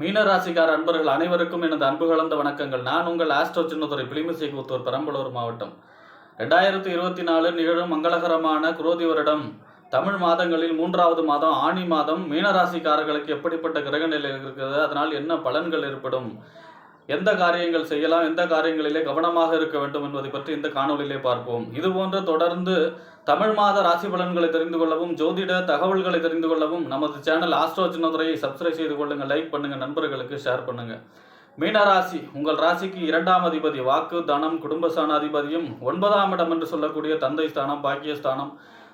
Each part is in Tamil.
மீனராசிக்கார அன்பர்கள் அனைவருக்கும் எனது அன்பு கலந்த வணக்கங்கள். நான் உங்கள் ஆஸ்ட்ரோ சின்னதுரை பிளிமிசை கூத்தூர் பெரம்பலூர் மாவட்டம். ரெண்டாயிரத்தி இருபத்தி நாலு நிகழும் மங்களகரமான குரோதி வருடம். தமிழ் மாதங்களில் மூன்றாவது மாதம் ஆணி மாதம் மீனராசிக்காரர்களுக்கு எப்படிப்பட்ட கிரக நிலை இருக்கிறது? அதனால் என்ன பலன்கள் ஏற்படும்? எந்த காரியங்கள் செய்யலாம் எந்த காரியங்களிலே கவனமாக இருக்க வேண்டும் என்பதை பற்றி இந்த காணொளியிலே பார்ப்போம். இது போன்ற தொடர்ந்து தமிழ் மாத ராசி பலன்களை தெரிந்து கொள்ளவும் ஜோதிட தகவல்களை தெரிந்து கொள்ளவும் நமது சேனல் ஆஸ்ட்ரோ சின்னதுரையை சப்ஸ்கிரைப் செய்து கொள்ளுங்க லைக் பண்ணுங்க நண்பர்களுக்கு ஷேர் பண்ணுங்க. மீனராசி உங்கள் ராசிக்கு இரண்டாம் அதிபதி வாக்கு தனம் குடும்ப ஸ்தானாதிபதியும் ஒன்பதாம் இடம் என்று சொல்லக்கூடிய தந்தை ஸ்தானம் பாக்கியஸ்தானம்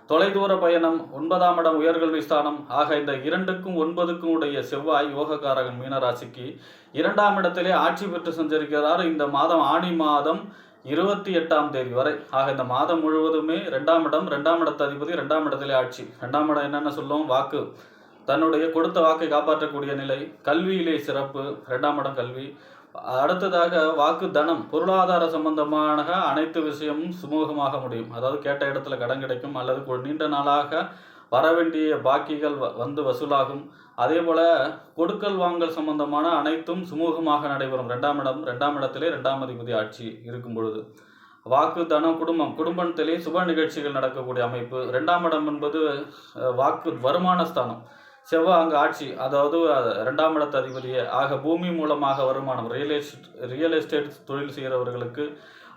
தொலைதூர பயணம் ஒன்பதாம் இடம் உயர்கல்வி ஸ்தானம். ஆக இந்த இரண்டுக்கும் ஒன்பதுக்கும் உடைய செவ்வாய் யோகக்காரகன் மீனராசிக்கு இரண்டாம் இடத்திலே ஆட்சி பெற்று சஞ்சரிக்கிறார். இந்த மாதம் ஆணி மாதம் இருபத்தி எட்டாம் தேதி வரை. ஆக இந்த மாதம் முழுவதுமே ரெண்டாம் இடம் ரெண்டாம் இடத்த அதிபதி ரெண்டாம் இடத்திலே ஆட்சி. ரெண்டாம் இடம் என்னென்ன சொல்லும்? வாக்கு. தன்னுடைய கொடுத்த வாக்கை காப்பாற்றக்கூடிய நிலை. கல்வியிலே சிறப்பு. ரெண்டாம் இடம் கல்வி. அடுத்ததாக வாக்கு தனம் பொருளாதார சம்பந்தமான அனைத்து விஷயமும் சுமூகமாக முடியும். அதாவது கேட்ட இடத்துல கடன் கிடைக்கும் அல்லது நீண்ட நாளாக வர வேண்டிய பாக்கிகள் வ- வந்து வசூலாகும். அதே போல கொடுக்கல் வாங்கல் சம்பந்தமான அனைத்தும் சுமூகமாக நடைபெறும். ரெண்டாம் இடம் ரெண்டாம் இடத்திலே ரெண்டாம் அதிபதி ஆட்சி இருக்கும் பொழுது. வாக்கு தனம் குடும்பம் குடும்பத்திலே சுப நிகழ்ச்சிகள் நடக்கக்கூடிய அமைப்பு. ரெண்டாம் இடம் என்பது வாக்கு வருமான ஸ்தானம். செவ்வாய் அங்கே ஆட்சி அதாவது இரண்டாம் ரெண்டாம் இடத்து அதிபதியே. ஆக பூமி மூலமாக வருமானம் ரியல் எஸ்டேட் ரியல் எஸ்டேட் தொழில் செய்கிறவர்களுக்கு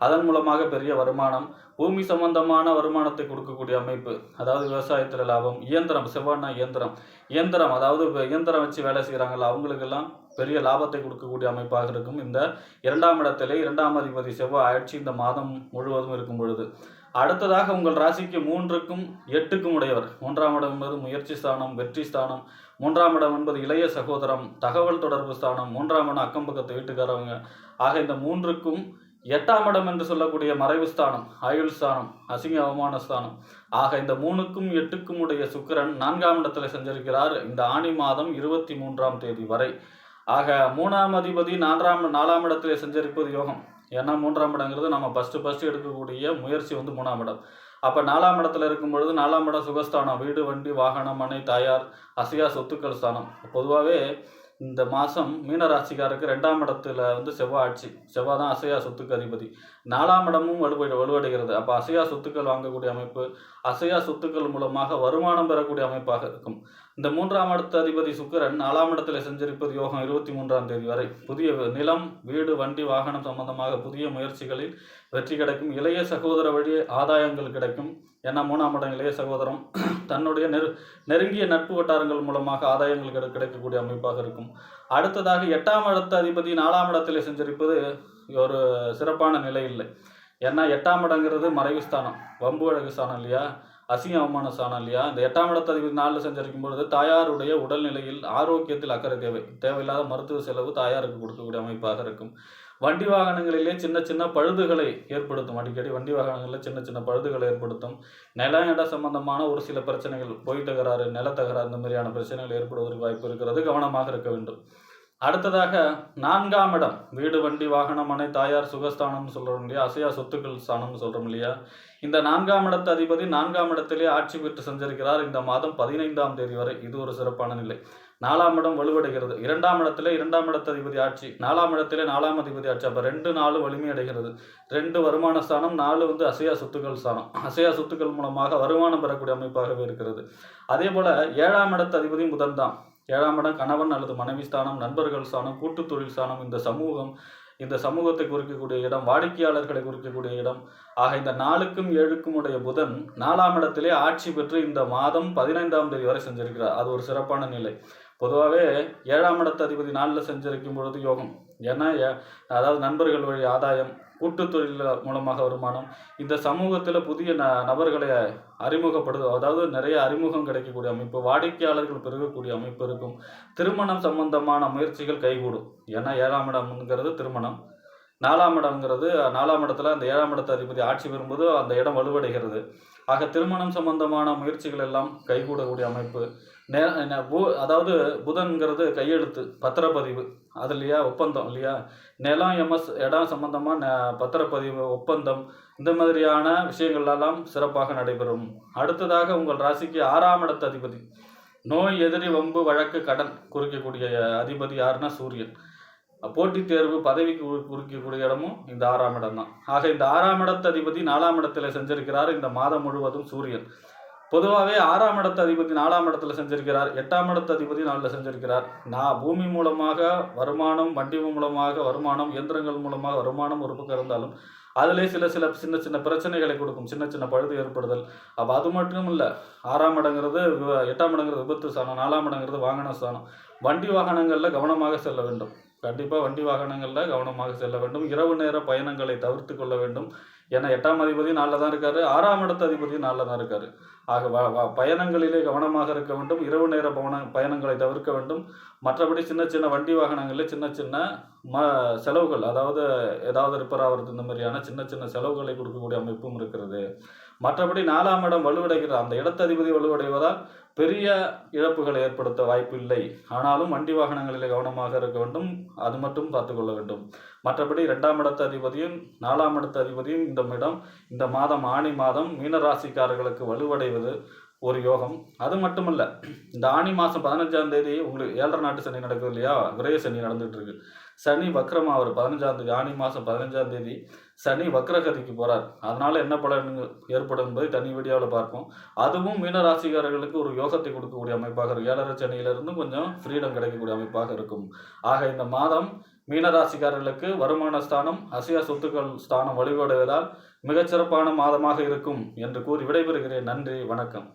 அதன் மூலமாக பெரிய வருமானம் பூமி சம்பந்தமான வருமானத்தை கொடுக்கக்கூடிய அமைப்பு அதாவது விவசாயத்தில் லாபம் இயந்திரம் செவ்வாய்னா இயந்திரம். இயந்திரம் அதாவது இப்போ இயந்திரம் வச்சு வேலை செய்கிறாங்கல்ல அவங்களுக்கெல்லாம் பெரிய லாபத்தை கொடுக்கக்கூடிய அமைப்பாக இருக்கும். இந்த இரண்டாம் இடத்திலே இரண்டாம் அதிபதி செவ்வாய் ஆட்சி இந்த மாதம் முழுவதும் இருக்கும் பொழுது. அடுத்ததாக உங்கள் ராசிக்கு மூன்றுக்கும் எட்டுக்கும் உடையவர். மூன்றாம் இடம் என்பது முயற்சி ஸ்தானம் வெற்றி ஸ்தானம். மூன்றாம் இடம் என்பது இளைய சகோதரம் தகவல் தொடர்பு ஸ்தானம். மூன்றாம் இடம் அக்கம் பக்கத்து வீட்டுக்காரவங்க. ஆக இந்த மூன்றுக்கும் எட்டாம் இடம் என்று சொல்லக்கூடிய மறைவு ஸ்தானம் ஆயுள் ஸ்தானம் அசிங்க அவமான ஸ்தானம். ஆக இந்த மூணுக்கும் எட்டுக்கும் உடைய சுக்கிரன் நான்காம் இடத்துல செஞ்சிருக்கிறார் இந்த ஆணி மாதம் இருபத்தி மூன்றாம் தேதி வரை. ஆக மூணாம் அதிபதி நான்காம் நாலாம் இடத்திலே செஞ்சிருப்பது யோகம். ஏன்னா மூன்றாம் இடங்கிறது நம்ம ஃபஸ்ட்டு ஃபஸ்ட்டு எடுக்கக்கூடிய முயற்சி வந்து மூணாம் இடம். அப்போ நாலாம் இடத்துல இருக்கும் பொழுது நாலாம் இடம் சுகஸ்தானம். வீடு வண்டி வாகனம் மனை தாயார் அசையா சொத்துக்கள் ஸ்தானம். பொதுவாகவே இந்த மாதம் மீனராசிக்காருக்கு ரெண்டாம் இடத்துல வந்து செவ்வாய் ஆட்சி செவ்வாய் தான் அசையா சொத்துக்கு அதிபதி. நாலாம் இடமும் வலுவடை வலுவடைகிறது. அப்போ அசையா சொத்துக்கள் வாங்கக்கூடிய அமைப்பு அசையா சொத்துக்கள் மூலமாக வருமானம் பெறக்கூடிய அமைப்பாக இருக்கும். இந்த மூன்றாம் இடத்த அதிபதி சுக்கரன் நாலாம் இடத்துல செஞ்சிருப்பது யோகம் இருபத்தி மூன்றாம் தேதி வரை. புதிய நிலம் வீடு வண்டி வாகனம் சம்பந்தமாக புதிய முயற்சிகளில் வெற்றி கிடைக்கும். இளைய சகோதர வழி ஆதாயங்கள் கிடைக்கும். ஏன்னா மூணாம் இடம் இளைய சகோதரம். தன்னுடைய நெரு நெருங்கிய நட்பு வட்டாரங்கள் மூலமாக ஆதாயங்கள் கிடை கிடைக்கக்கூடிய அமைப்பாக இருக்கும். அடுத்ததாக எட்டாம் இடத்த அதிபதி நாலாம் இடத்துல செஞ்சிருப்பது ஒரு சிறப்பான நிலை இல்லை. ஏன்னா எட்டாம் இடங்கிறது மறைவு ஸ்தானம் வம்பு அழகு ஸ்தானம் இல்லையா? அசிங்க அவமான சாணம் இல்லையா? இந்த எட்டாம் இடத்து நாளில் செஞ்சிருக்கும் பொழுது தாயாருடைய உடல்நிலையில் ஆரோக்கியத்தில் அக்கறை தேவை. தேவையில்லாத மருத்துவ செலவு தாயாருக்கு கொடுக்கக்கூடிய அமைப்பாக இருக்கும். வண்டி வாகனங்களிலே சின்ன சின்ன பழுதுகளை ஏற்படுத்தும். அடிக்கடி வண்டி வாகனங்களில் சின்ன சின்ன பழுதுகளை ஏற்படுத்தும். நில இட சம்பந்தமான ஒரு சில பிரச்சனைகள் பொய் தகராறு நில தகராறு இந்த மாதிரியான பிரச்சனைகள் ஏற்படுவதற்கு வாய்ப்பு இருக்கிறது. கவனமாக இருக்க வேண்டும். அடுத்ததாக நான்காம் இடம். வீடு வண்டி வாகனம் மனை தாயார் சுகஸ்தானம்னு சொல்கிறோம் இல்லையா? அசையா சொத்துக்கள் ஸ்தானம்னு சொல்கிறோம் இல்லையா? இந்த நான்காம் இடத்து அதிபதி நான்காம் இடத்திலே ஆட்சி பெற்று செஞ்சிருக்கிறார். இந்த மாதம் பதினைந்தாம் தேதி வரை இது ஒரு சிறப்பான நிலை. நாலாம் இடம் வலுவடைகிறது. இரண்டாம் இடத்திலே இரண்டாம் இடத்து அதிபதி ஆட்சி. நாலாம் இடத்திலே நாலாம் அதிபதி ஆட்சி. அப்போ ரெண்டு நாலு வலிமை அடைகிறது. ரெண்டு வருமான ஸ்தானம். நாலு வந்து அசையா சொத்துக்கள் ஸ்தானம். அசையா சொத்துக்கள் மூலமாக வருமானம் பெறக்கூடிய அமைப்பாகவே இருக்கிறது. அதே போல ஏழாம் இடத்து அதிபதி புதன்தான் ஏழாம் இடம் கணவன் அல்லது மனைவி ஸ்தானம் நண்பர்கள் ஸ்தானம் கூட்டு தொழில் ஸ்தானம் இந்த சமூகம் இந்த சமூகத்தை குறிக்கக்கூடிய இடம் வாடிக்கையாளர்களை குறிக்கக்கூடிய இடம். ஆக இந்த நாலுக்கும் ஏழுக்கும் உடைய புதன் நாலாம் இடத்திலே ஆட்சி பெற்று இந்த மாதம் பதினைந்தாம் தேதி வரை செஞ்சிருக்கிறார். அது ஒரு சிறப்பான நிலை. பொதுவாகவே ஏழாம் இடத்து அதிபதி நாளில் செஞ்சிருக்கும் பொழுது யோகம். ஏன்னா அதாவது நண்பர்கள் வழி ஆதாயம் கூட்டு தொழில் மூலமாக வருமானம். இந்த சமூகத்தில் புதிய ந நபர்களை அறிமுகப்படுது அதாவது நிறைய அறிமுகம் கிடைக்கக்கூடிய அமைப்பு வாடிக்கையாளர்கள் பெருகக்கூடிய அமைப்பு இருக்கும். திருமணம் சம்பந்தமான முயற்சிகள் கைகூடும். ஏன்னா ஏழாம் இடம்ங்கிறது திருமணம். நாலாம் இடம்ங்கிறது நாலாம் இடத்துல அந்த ஏழாம் இடத்து அதிபதி ஆட்சி பெறும்போது அந்த இடம் வலுவடைகிறது. ஆக திருமணம் சம்பந்தமான முயற்சிகள் எல்லாம் கைகூடக்கூடிய அமைப்பு. நே அதாவது புதன்கிறது கையெழுத்து பத்திரப்பதிவு. அது இல்லையா ஒப்பந்தம் இல்லையா? நிலம் எம்எஸ் இடம் சம்பந்தமாக ந பத்திரப்பதிவு ஒப்பந்தம் இந்த மாதிரியான விஷயங்கள் எல்லாம் சிறப்பாக நடைபெறும். அடுத்ததாக உங்கள் ராசிக்கு ஆறாம் இடத்து அதிபதி. நோய் எதிரி வம்பு வழக்கு கடன் குறிக்கக்கூடிய அதிபதி யாருன்னா சூரியன். போட்டித் தேர்வு பதவிக்கு குறிக்கக்கூடிய இடமும் இந்த ஆறாம் இடம் தான். ஆக இந்த ஆறாம் இடத்து அதிபதி நாலாம் இடத்துல செஞ்சிருக்கிறார் இந்த மாதம் முழுவதும் சூரியன். பொதுவாகவே ஆறாம் இடத்து அதிபதி நாலாம் இடத்துல செஞ்சிருக்கிறார் எட்டாம் இடத்து அதிபதி நாளில் செஞ்சிருக்கிறார். நான் பூமி மூலமாக வருமானம் வண்டி மூலமாக வருமானம் இயந்திரங்கள் மூலமாக வருமானம் ஒரு பக்கம் இருந்தாலும் அதிலே சில சில சின்ன சின்ன பிரச்சனைகளை கொடுக்கும் சின்ன சின்ன பழுது ஏற்படுதல். அப்போ அது மட்டும் இல்லை ஆறாம் இடங்கிறது எட்டாம் இடங்கிறது விபத்து ஸ்தானம் நாலாம் இடங்கிறது வாகன ஸ்தானம் வண்டி வாகனங்களில் கவனமாக செல்ல வேண்டும். கண்டிப்பாக வண்டி வாகனங்களில் கவனமாக செல்ல வேண்டும். இரவு நேர பயணங்களை தவிர்த்து கொள்ள வேண்டும். ஏன்னா எட்டாம் அதிபதி நாளில் தான் இருக்காரு ஆறாம் இடத்து அதிபதி நாளில் தான் இருக்காரு. ஆக வ- பயணங்களிலே கவனமாக இருக்க வேண்டும் இரவு நேர பவன பயணங்களை தவிர்க்க வேண்டும். மற்றபடி சின்ன சின்ன வண்டி வாகனங்களில் சின்ன சின்ன ம செலவுகள் அதாவது ஏதாவது ரிப்பேர் ஆகிறது இந்த மாதிரியான சின்ன சின்ன செலவுகளை கொடுக்கக்கூடிய அமைப்பும் இருக்கிறது. மற்றபடி நாலாம் இடம் வலுவடைகிற அந்த இடத்ததிபதி வலுவடைவதால் பெரிய இழப்புகளை ஏற்படுத்த வாய்ப்பு இல்லை. ஆனாலும் வண்டி வாகனங்களில் கவனமாக இருக்க வேண்டும். அது மட்டும் பார்த்துக்கொள்ள வேண்டும். மற்றபடி ரெண்டாம் இடத்த அதிபதியும் நாலாம் இடத்த அதிபதியும் இந்த இடம் இந்த மாதம் ஆணி மாதம் மீனராசிக்காரர்களுக்கு வலுவடைவது ஒரு யோகம். அது மட்டுமல்ல இந்த ஆணி மாதம் பதினஞ்சாம் தேதி உங்களுக்கு ஏழரை நாட்டு சனி நடக்குது இல்லையா? விரய சனி நடந்துட்டு இருக்கு. சனி வக்ரமா அவர் பதினஞ்சாம் தேதி ஆணி மாதம் பதினஞ்சாம் தேதி சனி வக்ரகதிக்கு போறார். அதனால என்ன பலன் ஏற்படும் என்பதை தனி வீடியோவில் பார்ப்போம். அதுவும் மீனராசிக்காரர்களுக்கு ஒரு யோகத்தை கொடுக்கக்கூடிய அமைப்பாக இருக்கும். ஏழரை சனியிலிருந்து கொஞ்சம் ஃப்ரீடம் கிடைக்கக்கூடிய அமைப்பாக இருக்கும். ஆக இந்த மாதம் மீனராசிக்காரர்களுக்கு வருமான ஸ்தானம் அசையா சொத்துக்கள் ஸ்தானம் வழிபடுவதால் மிகச்சிறப்பான மாதமாக இருக்கும் என்று கூறி விடைபெறுகிறேன். நன்றி வணக்கம்.